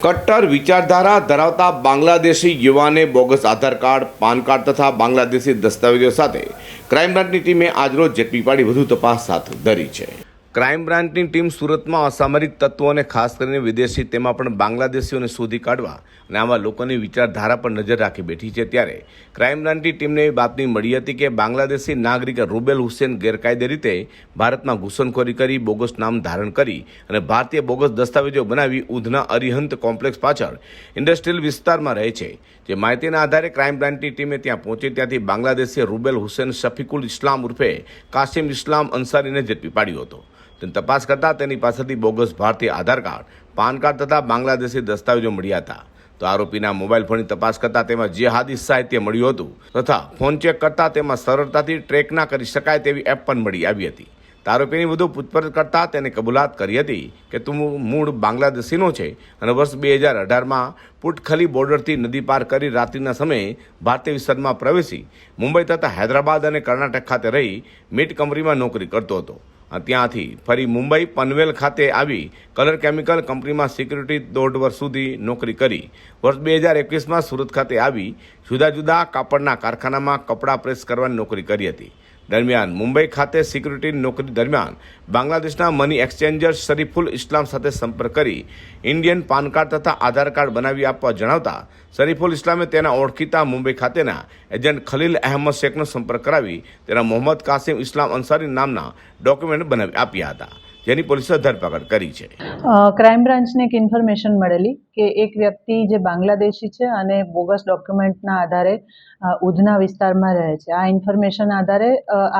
કટ્ટર વિચારધારા ધરાવતા બાંગ્લાદેશી યુવાને bogus Aadhaar card, PAN card તથા બાંગ્લાદેશી દસ્તાવેજો સાથે ક્રાઇમ બ્રાન્ચની ટીમે આજરોજ ઝડપી પાડી વધુ તપાસ હાથ ધરી છે. ક્રાઇમ બ્રાન્ચની ટીમ સુરતમાં અસામરિક તત્વોને ખાસ કરીને વિદેશી તેમાં પણ બાંગ્લાદેશીઓને શોધી કાઢવા અને આવા લોકોની વિચારધારા પર નજર રાખી બેઠી છે ત્યારે ક્રાઇમ બ્રાન્ચની ટીમને એ બાતમી મળી હતી કે બાંગ્લાદેશી નાગરિક રૂબેલ હુસેન ગેરકાયદે રીતે ભારતમાં ઘૂસણખોરી કરી, બોગસ નામ ધારણ કરી અને ભારતીય બોગસ દસ્તાવેજો બનાવી ઉધના અરિહંત કોમ્પ્લેક્સ પાછળ ઇન્ડસ્ટ્રીયલ વિસ્તારમાં રહે છે. જે માહિતીના આધારે ક્રાઇમ બ્રાન્ચની ટીમે ત્યાં પહોંચી ત્યાંથી બાંગ્લાદેશી રૂબેલ હુસેન શફીકુલ ઇસ્લામ ઉર્ફે કાસિમ ઇસ્લામ અંસારીને ઝડપી પાડ્યો હતો. તેની તપાસ કરતા તેની પાસેથી બોગસ ભારતીય આધાર કાર્ડ, પાન કાર્ડ તથા બાંગ્લાદેશી દસ્તાવેજો મળ્યા હતા. તો આરોપીના મોબાઈલ ફોનની તપાસ કરતા તેમાં જેહાદી સાહિત્ય મળ્યું હતું તથા ફોન ચેક કરતા તેમાં સરળતાથી ટ્રેક ના કરી શકાય તેવી એપ પણ મળી આવી હતી. આરોપીની વધુ પૂછપરછ કરતા તેને કબૂલાત કરી હતી કે તું મૂળ બાંગ્લાદેશીનો છે અને વર્ષ બે હજાર અઢારમાં પુટખલી બોર્ડરથી નદી પાર કરી રાત્રિના સમયે ભારતીય વિસ્તારમાં પ્રવેશી મુંબઈ તથા હૈદરાબાદ અને કર્ણાટક ખાતે રહી મીટ કંપનીમાં નોકરી કરતો હતો. ત્યાંથી ફરી મુંબઈ પનવેલ ખાતે આવી કલર કેમિકલ કંપનીમાં સિક્યુરિટી દોઢ વર્ષ સુધી નોકરી કરી. વર્ષ બે હજાર એકવીસમાં સુરત ખાતે આવી જુદા જુદા કાપડના કારખાનામાં કપડાં પ્રેસ કરવાની નોકરી કરી હતી. દરમિયાન મુંબઈ ખાતે સિક્યુરિટી નોકરી દરમિયાન બાંગ્લાદેશના મની એક્સચેન્જર શરીફુલ ઇસ્લામ સાથે સંપર્ક કરી ઇન્ડિયન પાન કાર્ડ તથા આધાર કાર્ડ બનાવી આપવા જણાવતા શરીફુલ ઇસ્લામે તેના ઓળખીતા મુંબઈ ખાતેના એજન્ટ ખલીલ અહેમદ શેખનો સંપર્ક કરાવી તેના મોહમ્મદ કાસિમ ઇસ્લામ અંસારી નામના ડોક્યુમેન્ટ બનાવી આપ્યા હતા. જેની પોલીસે ધરપકડ કરી છે. ક્રાઇમ બ્રાન્ચને એક ઇન્ફોર્મેશન મળેલી કે એક વ્યક્તિ જે બાંગ્લાદેશી છે અને બોગસ ડોક્યુમેન્ટના આધારે ઉધના વિસ્તારમાં રહે છે. આ ઇન્ફોર્મેશન આધારે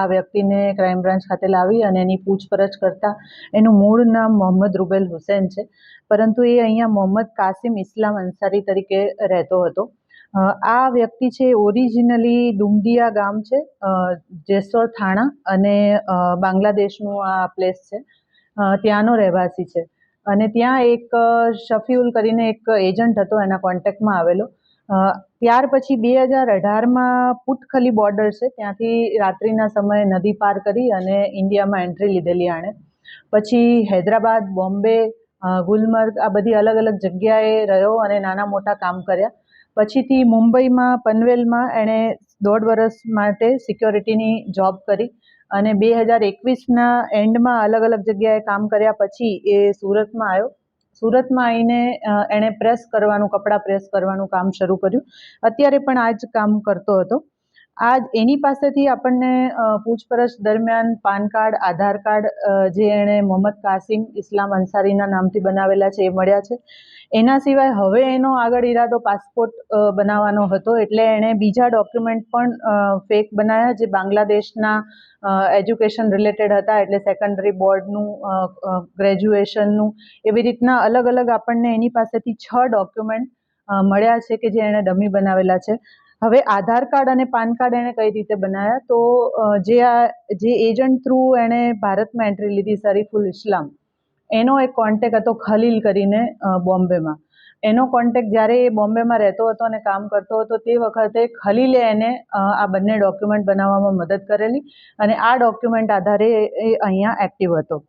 આ વ્યક્તિને ક્રાઇમ બ્રાન્ચ ખાતે લાવી અને એની પૂછપરછ કરતા એનું મૂળ નામ મોહમ્મદ રૂબેલ હુસેન છે. પરંતુ એ અહીંયા મોહમ્મદ કાસિમ ઇસ્લામ અંસારી તરીકે રહેતો હતો. આ વ્યક્તિ છે ઓરિજિનલી દુમદિયા ગામ છે જેસોર થાણા અને બાંગ્લાદેશનું આ પ્લેસ છે. ત્યાંનો રહેવાસી છે. અને ત્યાં એક શફીઉલ કરીને એક એજન્ટ હતો, એના કોન્ટેક્ટમાં આવેલો. ત્યાર પછી બે હજાર અઢારમાં પુટખલી બોર્ડર છે, ત્યાંથી રાત્રિના સમયે નદી પાર કરી અને ઇન્ડિયામાં એન્ટ્રી લીધેલી આણે. પછી હૈદરાબાદ, બોમ્બે ગુલમર્ગ, આ બધી અલગ અલગ જગ્યાએ રહ્યો અને નાના મોટા કામ કર્યા. પછીથી મુંબઈમાં, પનવેલમાં એણે દોઢ વર્ષ માટે સિક્યોરિટીની જોબ કરી. અને બે હજાર એકવીસના એન્ડમાં અલગ અલગ જગ્યાએ કામ કર્યા પછી એ સુરતમાં આવ્યો. સુરતમાં આવીને એણે પ્રેસ કરવાનું, કપડાં પ્રેસ કરવાનું કામ શરૂ કર્યું. અત્યારે પણ આ જ કામ કરતો હતો. આ એની પાસેથી આપણને પૂછપરછ દરમિયાન પાન કાર્ડ, આધાર કાર્ડ જે એણે મોહમ્મદ કાસિમ ઇસ્લામ અંસારીના નામથી બનાવેલા છે એ મળ્યા છે. એના સિવાય હવે એનો આગળ ઈરાદો પાસપોર્ટ બનાવવાનો હતો એટલે એણે બીજા ડોક્યુમેન્ટ પણ ફેક બનાવ્યા જે બાંગ્લાદેશના એજ્યુકેશન રિલેટેડ હતા એટલે સેકન્ડરી બોર્ડનું ગ્રેજ્યુએશનનું એવી રીતના અલગ અલગ આપણને એની પાસેથી છ ડોક્યુમેન્ટ મળ્યા છે કે જે એણે ડમી બનાવેલા છે. હવે આધાર કાર્ડ અને પાન કાર્ડ એણે કઈ રીતે બનાવ્યા? તો જે આ, જે એજન્ટ થ્રુ એણે ભારતમાં એન્ટ્રી લીધી શરીફુલ ઇસ્લામ, એનો એક કોન્ટેક હતો ખલીલ કરીને બોમ્બેમાં. એનો કોન્ટેક જ્યારે એ બોમ્બેમાં રહેતો હતો અને કામ કરતો હતો, તે વખતે ખલીલે એને આ બંને ડોક્યુમેન્ટ બનાવવામાં મદદ કરેલી અને આ ડોક્યુમેન્ટ આધારે એ એ અહીંયા એક્ટિવ હતો.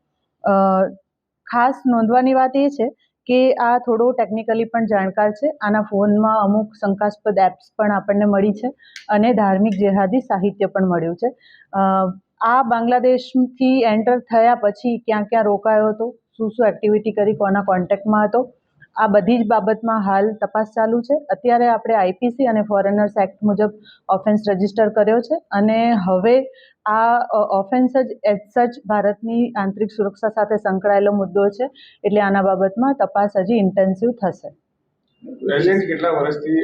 ખાસ નોંધવાની વાત એ છે કે આ થોડો ટેકનિકલી પણ જાણકાર છે. આના ફોનમાં અમુક શંકાસ્પદ એપ્સ પણ આપણને મળી છે અને ધાર્મિક જેહાદી સાહિત્ય પણ મળ્યું છે. આ બાંગ્લાદેશથી એન્ટર થયા પછી ક્યાં ક્યાં રોકાયો હતો? શું શું એક્ટિવિટી કરી? કોના કોન્ટેક્ટમાં હતો? આ બધી જ બાબતમાં હાલ તપાસ ચાલુ છે. અત્યારે આપણે આઈપીસી અને ફોરેનર્સ એક્ટ મુજબ ઓફેન્સ રજિસ્ટર કર્યો છે અને હવે આ ઓફેન્સ જ એઝ સચ ભારતની આંતરિક સુરક્ષા સાથે સંકળાયેલો મુદ્દો છે એટલે આના બાબતમાં તપાસ હજી ઇન્ટેન્સિવ થશે. એજન્ટ કેટલા વર્ષથી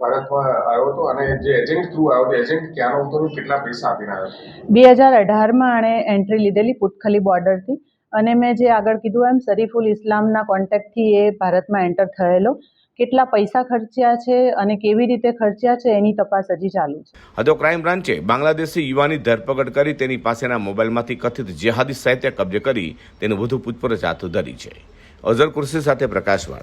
ભારતમાં આવ્યો હતો અને જે એજન્ટ થ્રુ આવ્યો હતો એજન્ટ ક્યાંનો હતો કેટલા પૈસા આપીને આવ્યો બે હજાર અઢારમાં આણે એન્ટ્રી લીધેલી પુટખલી બોર્ડરથી. અને મેં જે આગળ કીધું એમ શરીફુલ ઇસ્લામના કોન્ટેક્ટથી એ ભારતમાં એન્ટર થયેલો. કેટલા પૈસા ખર્ચ્યા છે અને કેવી રીતે ખર્ચ્યા છે એની તપાસ હજી ચાલુ છે. હજો ક્રાઇમ બ્રાન્ચે બાંગ્લાદેશી યુવાની ધરપકડ કરી તેની પાસેના મોબાઈલમાંથી કથિત જેહાદી સાહિત્ય કબજે કરી તેનું વધુ પૂછપરછ હાથ ધરી છે. અઝર કુર્સી સાથે પ્રકાશવાળા.